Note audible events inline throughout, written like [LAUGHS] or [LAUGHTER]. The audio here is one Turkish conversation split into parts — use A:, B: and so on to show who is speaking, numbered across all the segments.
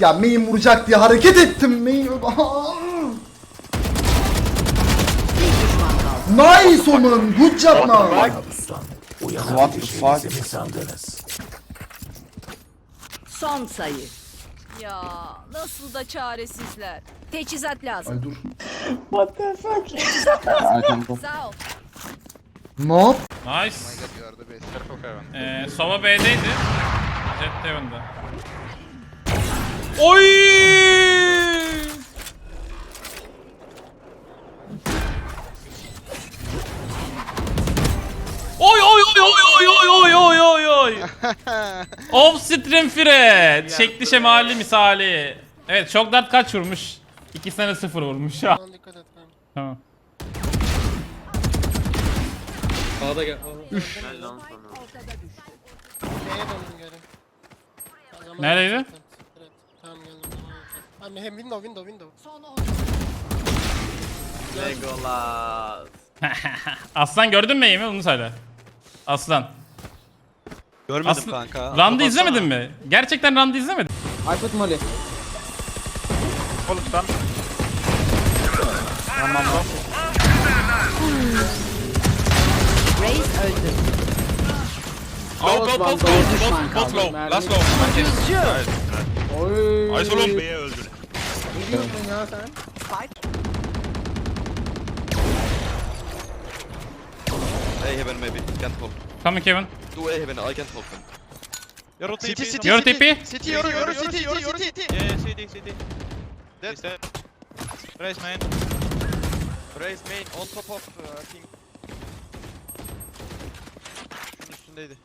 A: Ya main vuracak diye hareket ettim main. nice Omen. Good job man.
B: What the fuck?
C: Son sayı. Ya nasıl da çaresizler. Teçhizat lazım.
A: Ay dur.
B: Arkamda. [LAUGHS]
C: Sağ ol.
A: Ne yap?
D: Nice. Ee, Sova B'deydi. Jet. Oy! Oy oy oy oy oy oy oy oy oy oy. [LAUGHS] Off stream Fred. Şekli şemali misali. Evet çok dart kaç vurmuş? İki sene sıfır vurmuş ya. [LAUGHS]
E: Dikkat et kanka.
D: Tamam.
E: Neye
D: Neredeydi?
E: Evet, Tamam geldim. Hani I mean, window, window, window. Legolas. [LAUGHS]
D: Aslan gördün mü eğimi? Onu söyle. Aslan.
F: Görmedim
D: Aslan...
F: kanka.
D: Randı izlemedin mi? Gerçekten Randı izlemedin.
B: Aykut Molly.
F: Oğlum sen. Tamam lan.
C: Reis öldü.
F: Low, go, bot,
C: bot,
F: bot,
C: bot,
F: low. Last low.
B: Nice.
F: Oy. Isolum B'ye öldürdü.
B: Ne diyorsun ya sen?
G: A heaven maybe. Can't hold.
D: Coming Kevin.
G: Do A heaven. I can't hold them.
F: Yoru
G: City,
F: TP.
G: city,
D: Yoru
G: city.
D: TP.
G: City, yoru, yoru, city, yoru, city.
F: Yeah, city, city.
G: Dead.
F: He's dead. Raise main.
G: Raise main on top of uh, king. Şunun üstündeydi.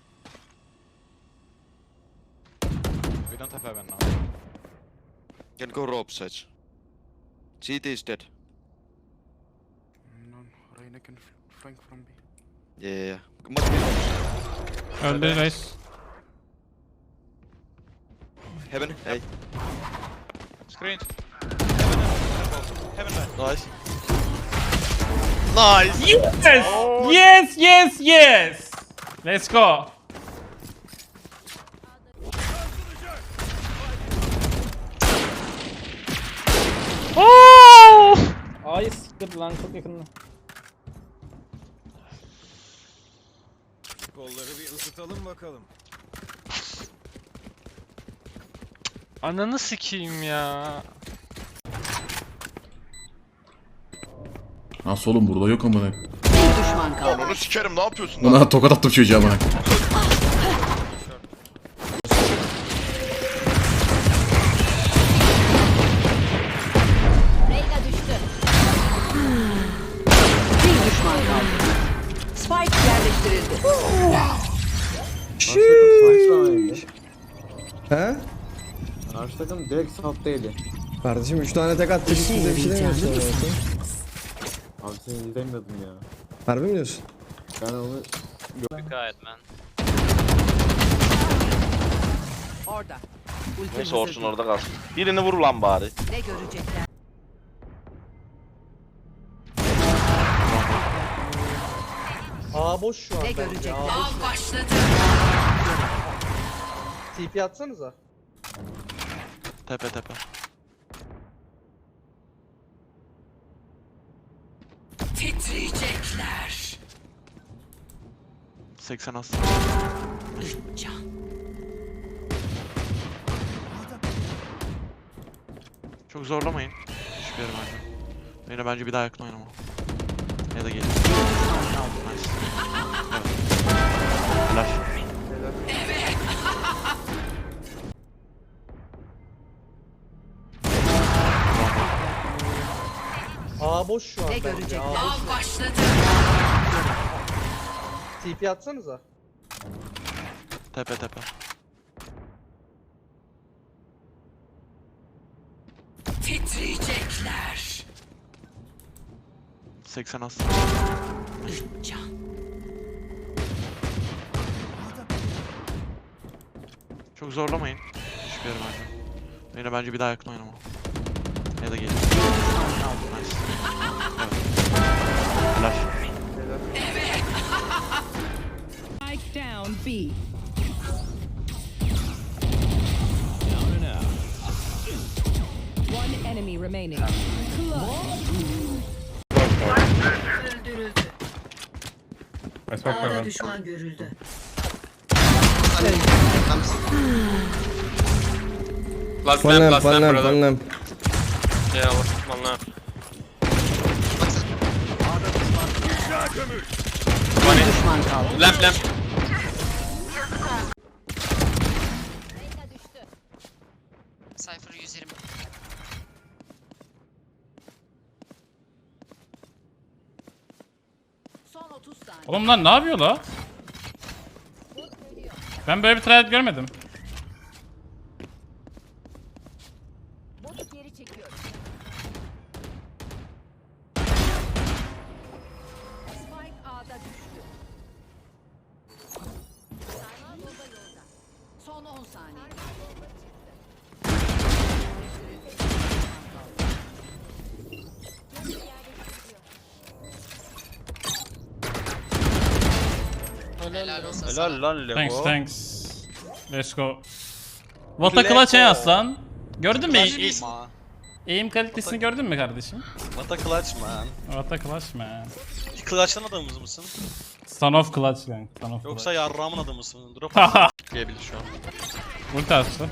F: We don't have heaven now.
G: Can go rope Sage. CT is dead.
H: Reyna can flank from B.
G: Yeah, yeah, yeah. Must be
D: Öldü reis.
G: heaven. Hey,
F: Screen. Heaven Heaven
G: nice. Nice.
D: Yes! Yes, yes, yes! Let's go.
B: Sıkır lan çok yakında.
H: Kolları bir ısıtalım bakalım.
F: Ananı sikeyim ya.
I: Nasıl oğlum burada yok amına.
C: Bir düşman kaldı.
G: Onu sikerim ne yapıyorsun lan?
I: Bana tokat attım çocuğa amına.
C: Düşman kaldı. Spike yerleştirildi.
B: He? Karşı takım direkt saptaydı.
J: Kardeşim 3 tane tek attı bir şey demiyorsun.
B: Abi seni izlemiyordum ya.
J: Harbi mi diyorsun?
B: Ben onu
C: Orada. Ultim
G: Neyse Orçun
C: hazır.
G: orada kalsın. Birini vur lan bari.
C: Ne görecekler?
J: Boş şu an.
C: Ne görecekler? Av başladı.
J: TP atsanıza.
F: Tepe tepe.
C: Titriyecekler.
F: 80 az.
C: Can.
F: Çok zorlamayın. Hiçbir yere bence. Yine bence bir daha yakın oynama. Ya da gelin.
J: Aa boş şu an.
C: Ne görecekler? Av başladı.
J: TP atsanıza.
F: Tepe tepe.
C: Titriyecekler.
F: 80 az.
C: Can.
F: Çok zorlamayın. Hiçbir yere bence. Yine bence bir daha yakın oynama. Ya da. Evet. Flash.
C: Spike down B. remaining. Ağda düşman görüldü.
H: Last
J: One
H: lamp,
J: lamp,
H: last
J: one
H: lamp,
J: lamp,
H: brother.
J: one lamp.
H: Yeah, one lamp.
C: Bir düşman kaldı.
H: Lamp, lamp.
C: Cypher 120. Son 30 saniye.
D: Oğlum lan ne yapıyor la? Ben böyle bir trade görmedim.
E: Helal olsun.
H: Helal lan Lego.
D: Thanks thanks. Let's go. Vata clutch he aslan. Gördün mü?
H: Ma.
D: Eğim kalitesini gördün mü kardeşim?
H: What a clutch man.
D: Vata clutch man.
H: Clutch'tan adamımız mısın?
D: Son of clutch gang. Son of
H: Yoksa
D: clutch.
H: yarrağımın adamı mısın? Drop [LAUGHS] diyebilir şu an.
D: Ulti attı.